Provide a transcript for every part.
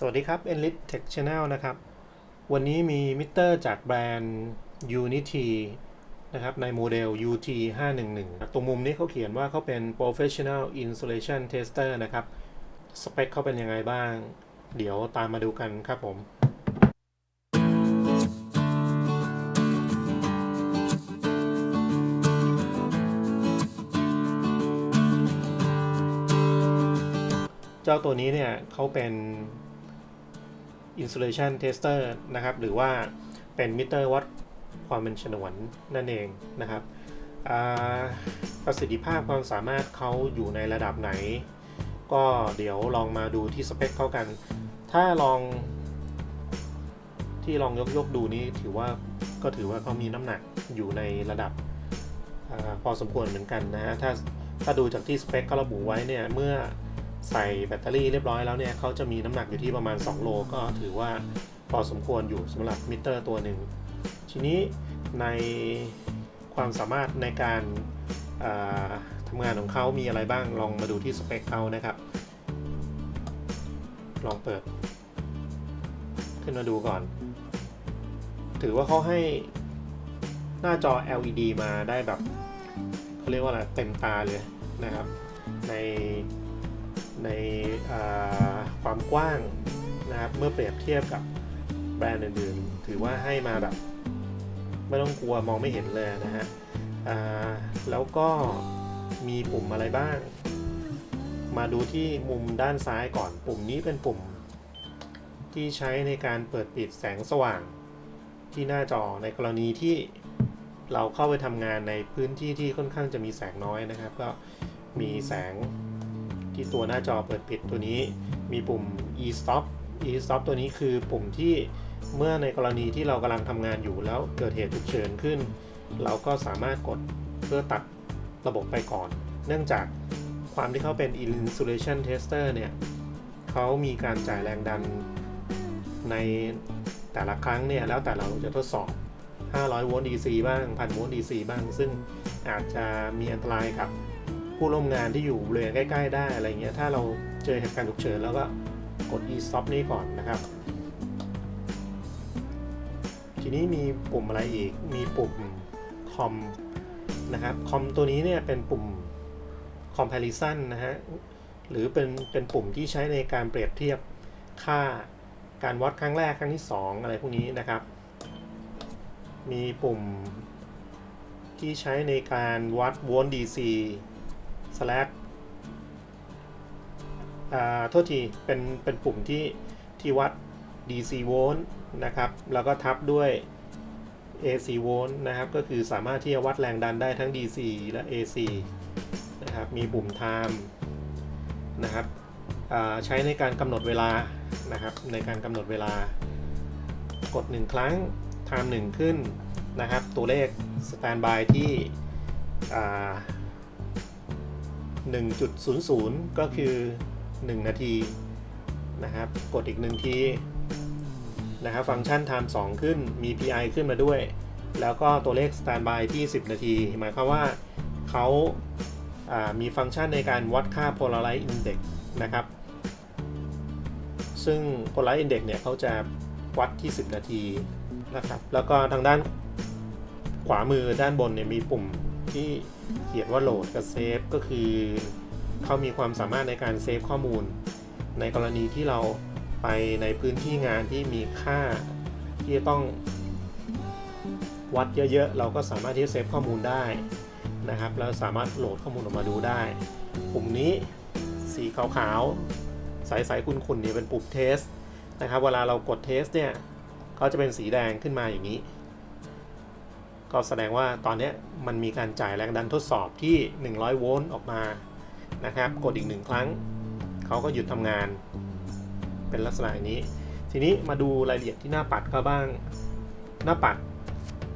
สวัสดีครับ Enlit Tech Channel นะครับ วันนี้มีมิเตอร์จากแบรนด์ Unity นะครับในโมเดล UT 511ตรงมุมนี้เขาเขียนว่าเขาเป็น Professional Insulation Tester นะครับ สเปคเขาเป็นยังไงบ้าง เดี๋ยวตามมาดูกันครับผมเจ้าตัวนี้เนี่ยเขาเป็น insulation tester นะครับ หรือว่าเป็นมิเตอร์วัดความเป็นฉนวนนั่นเองนะครับประสิทธิภาพความสามารถเขาอยู่ในระดับไหน ก็เดี๋ยวลองมาดูที่สเปคเขากัน ถ้าลองที่ลองยกยกดูนี้ถือว่าก็ถือว่าเขามีน้ำหนักอยู่ในระดับอพอสมควรเหมือนกันนะฮะถ้าถ้าดูจากที่สเปคเขาระบุไว้เนี่ยเมื่อ ใส่แบตเตอรี่เรียบร้อยแล้วเนี่ยเขาจะมีน้ำหนักอยู่ที่ประมาณ 2 โล ก็ถือว่าพอสมควรอยู่สำหรับมิเตอร์ตัวหนึ่ง ทีนี้ในความสามารถในการาทำงานของเขามีอะไรบ้างลองมาดูที่สเปคเขานะครับ ลองเปิด ขึ้นมาดูก่อน ถือว่าเขาให้หน้าจอ LED มาได้แบบเขาเรียกว่าอะไรเต็มตาเลยนะครับ ใน ในความกว้างนะครับเมื่อเปรียบเทียบกับแบรนด์อื่นๆ ถือว่าให้มาแบบไม่ต้องกลัวมองไม่เห็นเลยนะฮะแล้วก็มีปุ่มอะไรบ้าง มาดูที่มุมด้านซ้ายก่อนปุ่มนี้เป็นปุ่ม ที่ใช้ในการเปิดปิดแสงสว่างที่หน้าจอในกรณีที่เราเข้าไปทำงานในพื้นที่ที่ค่อนข้างจะมีแสงน้อยนะครับ ก็มีแสง ที่ตัวหน้าจอเปิดปิดตัวนี้ มีปุ่ม e-stop e-stop ตัวนี้คือปุ่มที่เมื่อในกรณีที่เรากำลังทำงานอยู่แล้วเกิดเหตุฉุกเฉินขึ้น เราก็สามารถกดเพื่อตัดระบบไปก่อน เนื่องจากความที่เขาเป็น insulation tester เนี่ยเขามีการจ่ายแรงดันในแต่ละครั้งเนี่ยแล้วแต่เราจะทดสอบ 500 โวลต์ DC บ้าง 1,000 โวลต์ DC บ้าง ซึ่งอาจจะมีอันตรายกับ ผู้ร่วมงานที่อยู่บริเวณใกล้ ๆ ได้อะไรเงี้ยถ้าเราเจอเหตุการณ์ฉุกเฉินแล้วก็กด e-stop นี้ก่อนนะครับ ทีนี้มีปุ่มอะไรอีกมีปุ่มคอมนะครับคอมตัวนี้เนี่ยเป็นปุ่ม comparison นะฮะหรือเป็นเป็นปุ่มที่ใช้ในการเปรียบเทียบค่าการวัดครั้งแรกครั้งที่ 2 อะไรพวกนี้นะครับ มีปุ่มที่ใช้ในการวัดโวลต์ DC slash อ่าโทษทีเป็นเป็นปุ่มที่ที่วัด DC โวลต์นะครับ แล้วก็ทับด้วย AC โวลต์นะครับ ก็คือสามารถที่จะวัดแรงดันได้ทั้ง DC และ AC นะครับ มีปุ่ม time นะครับอ่าใช้ในการกำหนดเวลานะครับ ในการกำหนดเวลากด 1 ครั้ง time 1 ขึ้นนะครับ ตัวเลข standby ที่อ่า 1.00 ก็คือ 1 นาทีนะครับ กดอีก 1 ทีนะครับฟังก์ชัน time 2 ขึ้นมี PI ขึ้นมาด้วย แล้วก็ตัวเลข standby ที่ 10 นาที หมายความว่าเขาามีฟังก์ชันในการวัดค่า polarize index นะครับ ซึ่ง polarize index เนี่ยเขาจะวัดที่ 10 นาทีนะครับ แล้วก็ทางด้านขวามือด้านบนเนี่ยมีปุ่มที่ เขียนว่าโหลดกับเซฟก็คือเขามีความสามารถในการเซฟข้อมูล ในกรณีที่เราไปในพื้นที่งานที่มีค่าที่จะต้องวัดเยอะๆ เราก็สามารถที่จะเซฟข้อมูลได้นะครับ แล้วสามารถโหลดข้อมูลออกมาดูได้ปุ่มนี้สีขาวๆ ใสๆคุณๆนี่เป็นปุ่มเทสนะครับ เวลาเรากดเทสเนี่ยเขาจะเป็นสีแดงขึ้นมาอย่างนี้ ก็แสดงว่าตอนนี้มันมีการจ่ายแรงดันทดสอบที่ 100 โวลต์ออกมานะครับ กดอีกหนึ่งครั้ง เขาก็หยุดทำงาน เป็นลักษณะนี้ ทีนี้มาดูรายละเอียดที่หน้าปัดก็บ้าง หน้าปัด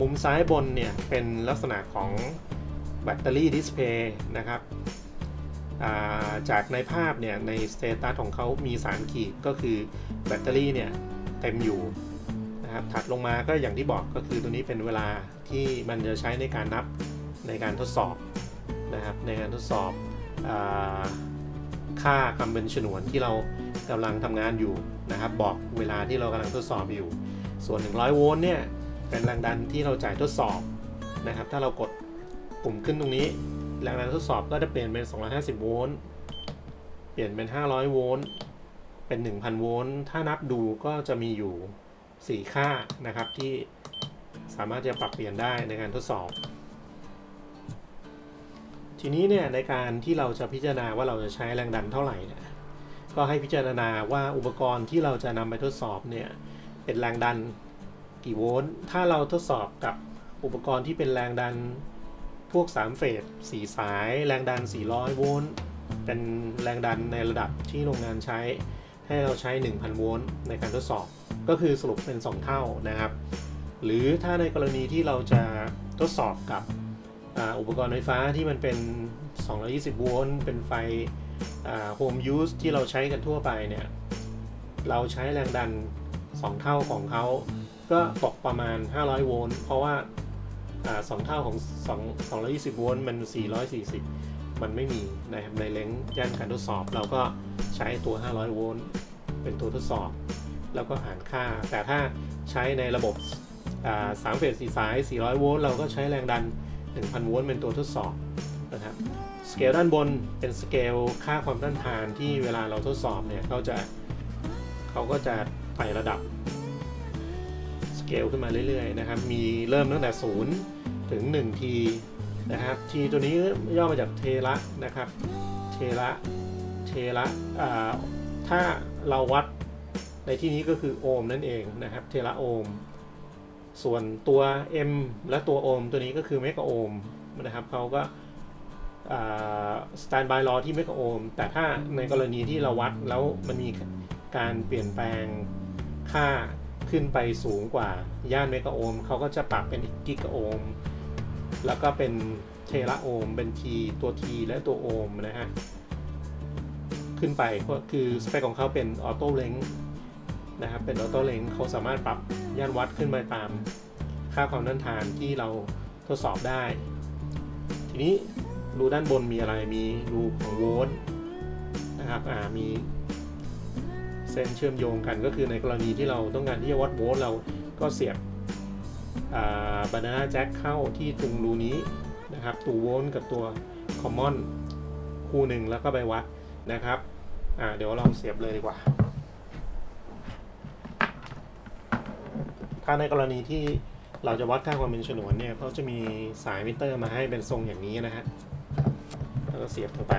มุมซ้ายบนเนี่ย เป็นลักษณะของแบตเตอรี่ดิสเพย์นะครับาจากในภาพเนี่ย ในสเตตัสของเขามี 3 ขีดก็คือแบตเตอรี่เนี่ย เต็มอยู่ นะครับถัดลงมาก็อย่างที่บอกก็คือตัวนี้เป็นเวลาที่มันจะใช้ในการนับในการทดสอบนะครับในการทดสอบอค่าคำเป็นฉนวนที่เรากำลังทำงานอยู่นะครับ บอกเวลาที่เรากำลังทดสอบอยู่ ส่วน 100 โวลต์เนี่ยเป็นแรงดันที่เราจ่ายทดสอบนะครับ ถ้าเรากดปุ่มขึ้นตรงนี้ แรงดันทดสอบก็จะเปลี่ยนเป็น 250 โวลต์เปลี่ยนเป็น 500 โวลต์เป็น 1,000 โวลต์ถ้านับดูก็จะมีอยู่ 4 ค่านะครับที่สามารถจะปรับเปลี่ยนได้ในการทดสอบ ทีนี้เนี่ยในการที่เราจะพิจารณาว่าเราจะใช้แรงดันเท่าไหร่เนี่ยก็ให้พิจารณาว่าอุปกรณ์ที่เราจะนำไปทดสอบเนี่ยเป็นแรงดันกี่โวลต์ถ้าเราทดสอบกับอุปกรณ์ที่เป็นแรงดันพวก 3 เฟส4สาย แรงดัน 400 โวลต์เป็นแรงดันในระดับที่โรงงานใช้ให้เราใช้ 1,000 โวลต์ในการทดสอบ ก็คือสรุปเป็น 2 เท่านะครับ หรือถ้าในกรณีที่เราจะทดสอบกับอ,อุปกรณ์ไฟฟ้าที่มันเป็น 220 โวลต์ เป็นไฟโฮมยูสที่เราใช้กันทั่วไปเนี่ย เราใช้แรงดัน 2 เท่าของเขา ก็ตกประมาณ 500 โวลต์ เพราะว่าอ่าสองเท่าของ 2 220 โวลต์ มัน 440 มันไม่มีนะครับในเลนส์ย่านการทดสอบ เราก็ใช้ตัว 500 โวลต์ เป็นตัวทดสอบ แล้วก็หารค่า แต่ถ้าใช้ในระบบสามเฟสสี่สาย 400 โวลต์ เราก็ใช้แรงดัน 1,000 โวลต์เป็นตัวทดสอบนะครับ สเกลด้านบนเป็นสเกลค่าความต้านทานที่เวลาเราทดสอบเนี่ยเขาจะเขาก็จะไต่ระดับสเกลขึ้นมาเรื่อยๆนะครับ มีเริ่มตั้งแต่ 0 ถึง 1 ทีนะครับ ทีตัวนี้ย่อมาจากเทระนะครับ เทระ เทระ ถ้าเราวัด ในที่นี้ก็คือโอห์มนั่นเองนะครับ เทระโอห์ม ส่วนตัว M และตัวโอห์มตัวนี้ก็คือเมกะโอห์มนะครับเขาก็สแตนบายรอที่เมกะโอห์ม แต่ถ้าในกรณีที่เราวัดแล้วมันมีการเปลี่ยนแปลงค่าขึ้นไปสูงกว่าย่านเมกะโอห์มเขาก็จะปรับเป็นกิกะโอห์ม แล้วก็เป็นเทระโอห์ม เป็น T ตัว T และตัวโอห์มนะฮะขึ้นไปก็คือสเปคของเขาเป็นออโต้เลง นะครับเป็นออโต้เลงเขาสามารถปรับย่านวัดขึ้นไปตามค่าความต้านทานที่เราทดสอบได้ ทีนี้รูด้านบนมีอะไรมีรูของโวลต์นะครับอ่ามีเส้นเชื่อมโยงกันก็คือในกรณีที่เราต้องการที่จะวัดโวลต์เราก็เสียบบานาน่าแจ็คเข้าที่ตรงรูนี้นะครับ ตัวโวลต์กับตัวคอมมอนคู่หนึ่งแล้วก็ไปวัดนะครับอ่าเดี๋ยวลองเสียบเลยดีกว่า ถ้าในกรณีที่เราจะวัดค่าความเป็นฉนวนเนี่ยเขาจะมีสายมิเตอร์มาให้เป็นทรงอย่างนี้นะฮะแล้วก็เสียบลงไป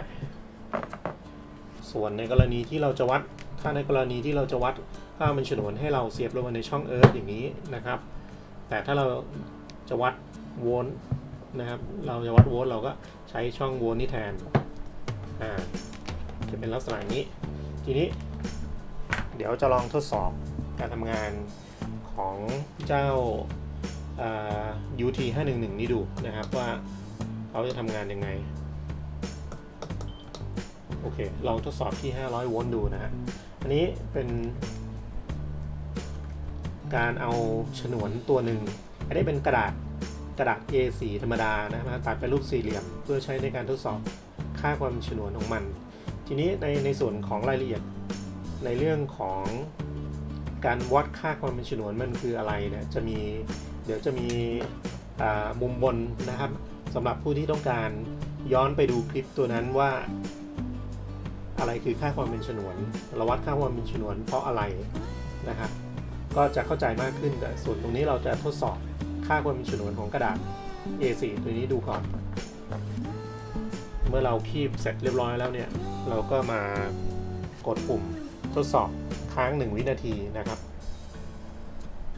ส่วนในกรณีที่เราจะวัด ถ้าในกรณีที่เราจะวัดค่าเป็นฉนวนให้เราเสียบลงมาในช่องเอิร์ธอย่างนี้นะครับ แต่ถ้าเราจะวัดโวลต์นะครับ เราจะวัดโวลต์เราก็ใช้ช่องโวลต์นี้แทน อ่า จะเป็นลักษณะนี้ ทีนี้ เดี๋ยวจะลองทดสอบการทำงาน ของเจ้า UT 511 นี้ดูนะครับว่าเขาจะทำงานยังไง โอเค ลองทดสอบที่ 500 โวลต์ดูนะฮะอันนี้เป็น การเอาฉนวนตัวหนึ่ง อันนี้เป็นกระดาษกระดาษ A4 ธรรมดานะมาตัดเป็นรูปสี่เหลี่ยม เพื่อใช้ในการทดสอบค่าความฉนวนของมัน ทีนี้ในในส่วนของรายละเอียดในเรื่องของ การวัดค่าความเป็นฉนวนมันคืออะไรเนี่ยจะมีเดี๋ยวจะมีมุมบนนะครับสำหรับผู้ที่ต้องการย้อนไปดูคลิปตัวนั้นว่า อะไรคือค่าความเป็นฉนวนเราวัดค่าความเป็นฉนวนเพราะอะไรนะครับก็จะเข้าใจมากขึ้นแต่ส่วนตรงนี้เราจะทดสอบค่าความเป็นฉนวนของกระดาษ A4 ตัวนี้ดูก่อนเมื่อเราคีบเสร็จเรียบร้อยแล้วเนี่ย เราก็มากดปุ่ม ทดสอบค้าง 1 วินาทีนะครับ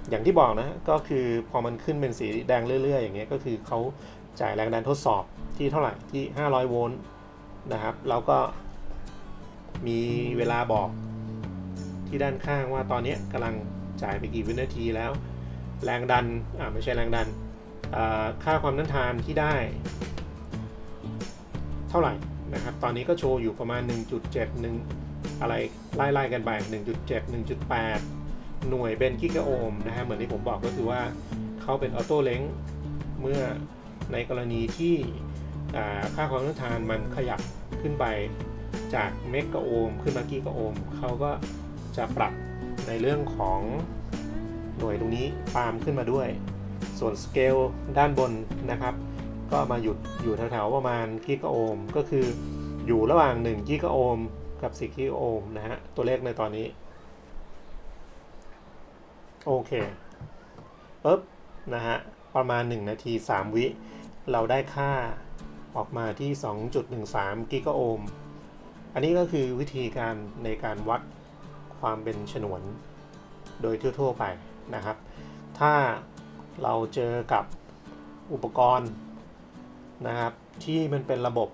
อย่างที่บอกนะก็คือพอมันขึ้นเป็นสีแดงเรื่อย ๆ อย่างเงี้ยก็คือเขาจ่ายแรงดันทดสอบที่เท่าไหร่ที่ 500 โวลต์นะครับแล้วก็มีเวลาบอกที่ด้านข้างว่าตอนนี้กำลังจ่ายไปกี่วินาทีแล้ว แรงดันอ่าไม่ใช่แรงดันค่าความต้านทานที่ได้ เท่าไหร่นะครับ ตอนนี้ก็โชว์อยู่ประมาณ 1.71 อะไรไล่ๆกันไป 1.7 1.8 หน่วยเป็นกิกะโอห์มนะฮะเหมือนที่ผมบอกก็คือว่าเขาเป็นออโต้เลงเมื่อในกรณีที่ค่าความต้านทานมันขยับขึ้นไปจากเมกะโอห์มขึ้นมากิกะโอห์มเขาก็จะปรับในเรื่องของหน่วยตรงนี้ปาล์มขึ้นมาด้วย ส่วนสเกลด้านบนนะครับ ก็มาหยุดอยู่แถวๆประมาณกิกะโอห์มก็คืออยู่ระหว่าง1กิกะโอห์ม กับ10กิโอห์มนะฮะ ตัวเลขในตอนนี้ โอเคปึ๊บนะฮะ ประมาณ 1 นาที 3 วิ เราได้ค่าออกมาที่ 2.13 กิกะโอห์ม อันนี้ก็คือวิธีการในการวัดความเป็นฉนวนโดยทั่วๆไปนะครับ ถ้าเราเจอกับอุปกรณ์นะครับที่มันเป็นระบบ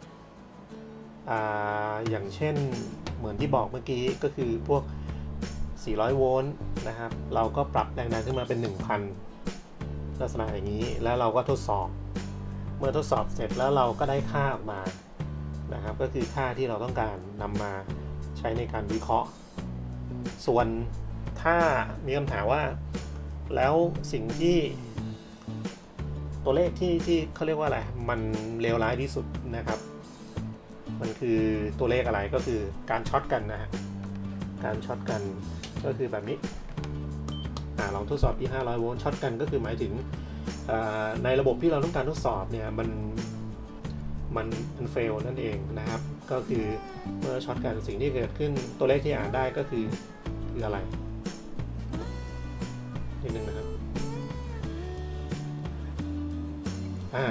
อย่างเช่นเหมือนที่บอกเมื่อกี้ก็คือพวก 400 โวลต์นะครับ เราก็ปรับแรงดันขึ้นมาเป็น 1,000 ลักษณะอย่างนี้ แล้วเราก็ทดสอบ เมื่อทดสอบเสร็จแล้วเราก็ได้ค่าออกมา นะครับ ก็คือค่าที่เราต้องการนำมาใช้ในการวิเคราะห์ ส่วนถ้ามีคำถามว่า แล้วสิ่งที่ตัวเลขที่ที่เขาเรียกว่าอะไร มันเลวร้ายที่สุดนะครับ มันคือตัวเลขอะไรก็คือการช็อตกันนะฮะการช็อตกันก็คือแบบนี้อ่าลองทดสอบที่500โวลต์ช็อตกันก็คือหมายถึงในระบบที่เราต้องการทดสอบเนี่ยมันมันมันเฟลนั่นเองนะครับ ก็คือเมื่อช็อตกันสิ่งที่เกิดขึ้นตัวเลขที่อ่านได้ก็คือคืออะไรนิดนึงนะครับอ่า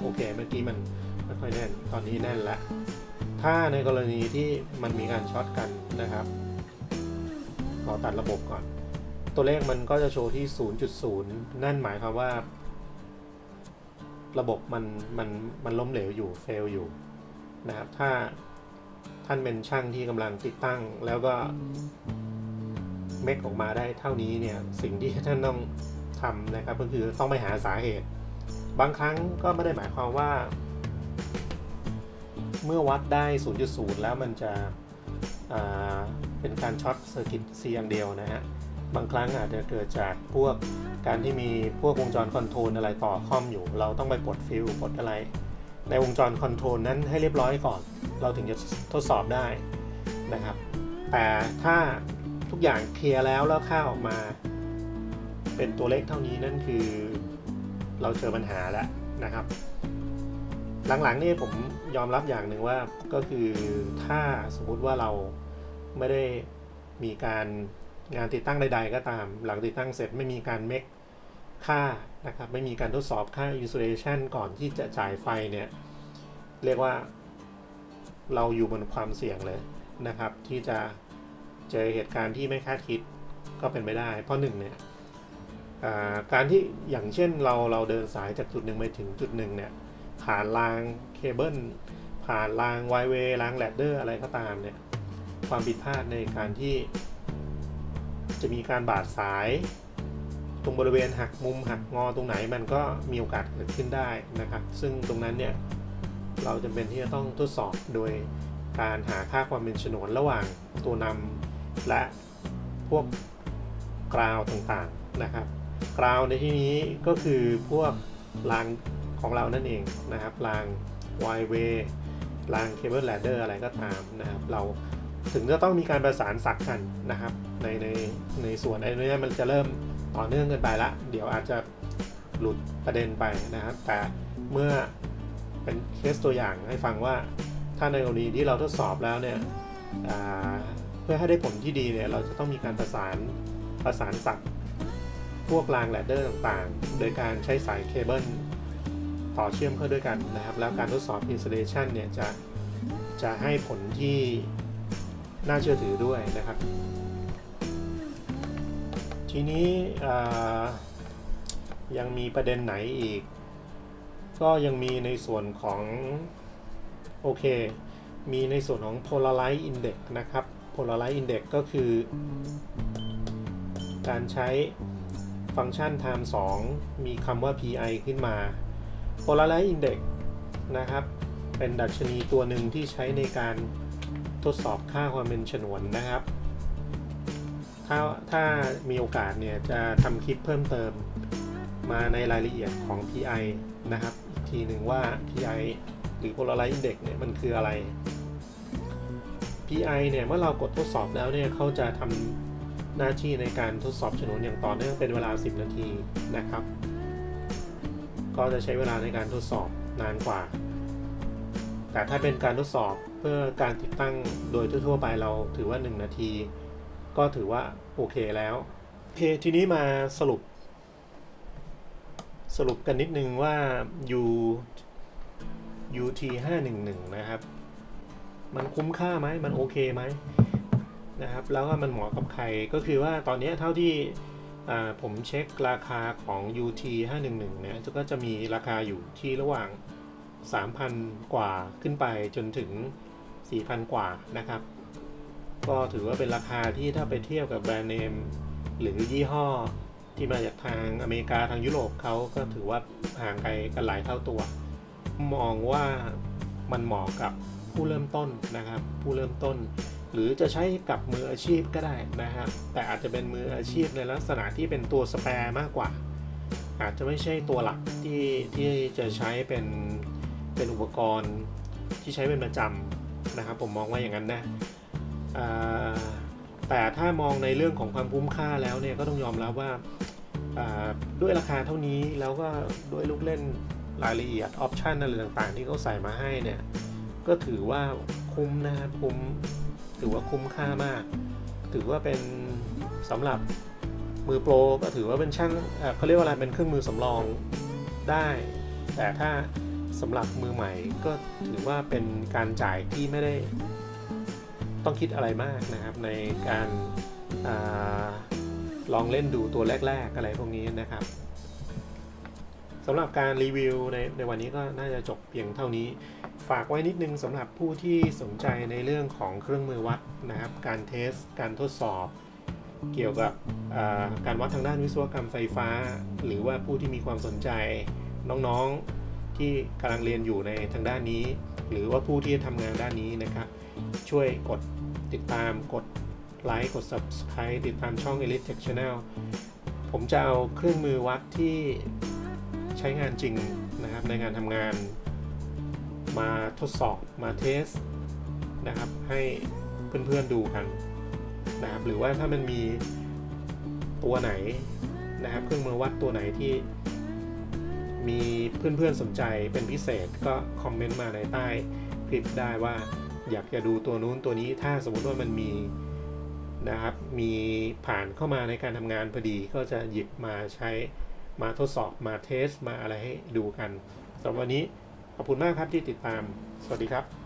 โอเคเมื่อกี้มันไม่ค่อยแน่นตอนนี้แน่นแล้ว ถ้าในกรณีที่มันมีการช็อตกันนะครับขอตัดระบบก่อน ตัวเลขมันก็จะโชว์ที่ 0.0 นั่นหมายความว่า ระบบมันมันมันล้มเหลวอยู่เฟลอยู่นะครับ ถ้าท่านเป็นช่างที่กำลังติดตั้ง แล้วก็เมคออกมาได้เท่านี้เนี่ยสิ่งที่ท่านต้องทำนะครับ ก็คือต้องไปหาสาเหตุ บางครั้งก็ไม่ได้หมายความว่า เมื่อวัดได้ 0.0 แล้วมันจะเป็นการช็อตเซอร์กิตเสียางเดียวนะฮะ บางครั้งอาจจะเกิดจากพวกการที่มีพวกวงจรคอนโทรลอะไรต่อคอมอยู่ เราต้องไปปลดฟิลปลดอะไร ในวงจรคอนโทรลนั้นให้เรียบร้อยก่อน เราถึงจะทดสอบได้นะครับ แต่ถ้าทุกอย่างเคลียร์แล้วแล้วค่าออกมา เป็นตัวเลขเท่านี้นั่นคือเราเจอปัญหาแล้วนะครับ หลังๆนี่ผมยอมรับอย่างหนึ่งว่าก็คือถ้าสมมุติว่าเราไม่ได้มีการงานติดตั้งใด ๆ ก็ตาม หลังติดตั้งเสร็จไม่มีการเมคค่านะครับไม่มีการทดสอบค่า insulation ก่อนที่จะจ่ายไฟเนี่ยเรียกว่าเราอยู่บนความเสี่ยงเลยนะครับ ที่จะเจอเหตุการณ์ที่ไม่คาดคิดก็เป็นไม่ได้ เพราะหนึ่งเนี่ยการที่อย่างเช่นเราเราเดินสายจากจุดหนึ่งไปถึงจุดหนึ่งเนี่ย ผ่านรางเคเบิลผ่านรางไวเวย์รางแลดเดอร์อะไรก็ตามเนี่ยความผิดพลาดในการที่ จะมีการบาดสาย ตรงบริเวณหักมุมหักงอตรงไหนมันก็มีโอกาสเกิดขึ้นได้นะครับ ซึ่งตรงนั้นเนี่ยเราจำเป็นที่จะต้องทดสอบโดยการหาค่าความเป็นฉนวนระหว่างตัวนำและพวกกราวต่างๆนะครับ กราวในที่นี้ก็คือพวกราง ของเรานั่นเองนะครับ รางไวเวรางเคเบิลแลดเดอร์อะไรก็ตามนะครับ เราถึงจะต้องมีการประสานสักกันนะครับ ในในในส่วนไอ้นี้มันจะเริ่มต่อเนื่องกันไปละ เดี๋ยวอาจจะหลุดประเด็นไปนะครับ แต่เมื่อเป็นเคสตัวอย่างให้ฟังว่าถ้าในกรณีที่เราทดสอบแล้วเนี่ยเพื่อให้ได้ผลที่ดีเนี่ยเราจะต้องมีการประสานประสานสักพวกรางแลดเดอร์ต่างๆ โดยการใช้สายเคเบิล ต่อเชื่อมเข้าด้วยกันนะครับ แล้วการทดสอบ installation เนี่ยจะจะให้ผลที่น่าเชื่อถือด้วยนะครับ ทีนี้ยังมีประเด็นไหนอีก ก็ยังมีในส่วนของ โอเค มีในส่วนของ polarize index นะครับ polarize index ก็คือ การใช้ฟังก์ชัน time 2 มีคำว่า pi ขึ้นมา polarize index นะครับ เป็นดัชนีตัวหนึ่งที่ใช้ในการทดสอบค่าความเป็นฉนวนนะครับ ถ้าถ้ามีโอกาสเนี่ยจะทำคลิปเพิ่มเติมมาในรายละเอียดของ pi นะครับอีกทีหนึ่งว่า pi หรือ polarize index เนี่ยมันคืออะไร PI เนี่ยเมื่อเรากดทดสอบแล้วเนี่ยเขาจะทำหน้าที่ในการทดสอบฉนวนอย่างต่อเนื่องเป็นเวลา 10 นาทีนะครับ ก็จะใช้เวลาในการทดสอบนานกว่า แต่ถ้าเป็นการทดสอบเพื่อการติดตั้งโดยทั่วๆไปเราถือว่า 1 นาที ก็ถือว่าโอเคแล้วโอเคทีนี้มาสรุป สรุปกันนิดนึงว่า U UT 511นะครับ มันคุ้มค่าไหมมันโอเคไหมนะครับ แล้วก็มันเหมาะกับใครก็คือว่าตอนนี้เท่าที่ ผมเช็คราคาของ UT 511เนี่ยก็จะมีราคาอยู่ที่ระหว่าง 3,000 กว่าขึ้นไปจนถึง 4,000 กว่านะครับ ก็ถือว่าเป็นราคาที่ถ้าไปเทียบกับแบรนด์เนม หรือยี่ห้อที่มาจากทางอเมริกาทางยุโรปเขาก็ถือว่าห่างไกลกันหลายเท่าตัว มองว่ามันเหมาะกับผู้เริ่มต้นนะครับ ผู้เริ่มต้น หรือจะใช้กับมืออาชีพก็ได้นะครับแต่อาจจะเป็นมืออาชีพในลักษณะที่เป็นตัวสแปร์มากกว่า อาจจะไม่ใช่ตัวหลักที่ที่จะใช้เป็นเป็นอุปกรณ์ที่ใช้เป็นประจำนะครับ ผมมองว่าอย่างนั้นนะแต่ถ้ามองในเรื่องของความคุ้มค่าแล้วเนี่ยก็ต้องยอมรับว่าอ่าด้วยราคาเท่านี้แล้วก็ด้วยลูกเล่นรายละเอียดออปชันอะไรต่างๆ ที่เขาใส่มาให้เนี่ย ก็ถือว่าคุ้มนะครับคุ้มถือว่าคุ้มค่ามาก ถือว่าเป็นสำหรับมือโปรก็ถือว่าเป็นช่างเขาเรียกว่าอะไรเป็นเครื่องมือสำรองได้ แต่ถ้าสำหรับมือใหม่ก็ถือว่าเป็นการจ่ายที่ไม่ได้ต้องคิดอะไรมากนะครับในการอาลองเล่นดูตัวแรก ๆ อะไรพวกนี้นะครับ สำหรับการรีวิวในในวันนี้ก็น่าจะจบเพียงเท่านี้ ฝากไว้นิดนึงสำหรับผู้ที่สนใจในเรื่องของเครื่องมือวัดนะครับ การเทส การทดสอบ เกี่ยวกับการวัดทางด้านวิศวกรรมไฟฟ้า หรือว่าผู้ที่มีความสนใจน้องๆที่กำลังเรียนอยู่ในทางด้านนี้ หรือว่าผู้ที่ทำงานด้านนี้นะครับ ช่วยกดติดตามกดไลค์กด subscribe ติดตามช่อง Elite Tech Channel ผมจะเอาเครื่องมือวัดที่ ใช้งานจริงนะครับในงานทำงาน มาทดสอบมาเทสนะครับ ให้เพื่อนๆดูกันนะครับหรือว่าถ้ามันมีตัวไหนนะครับ เครื่องมือวัดตัวไหนที่มีเพื่อนๆสนใจเป็นพิเศษก็คอมเมนต์มาในใต้คลิปได้ว่าอยากจะดูตัวนู้นตัวนี้ถ้าสมมติว่ามันมีนะครับ มีผ่านเข้ามาในการทำงานพอดีก็จะหยิบมาใช้ มาทดสอบมาเทสมาอะไรให้ดูกันสำหรับวันนี้ขอบคุณมากครับที่ติดตาม สวัสดีครับ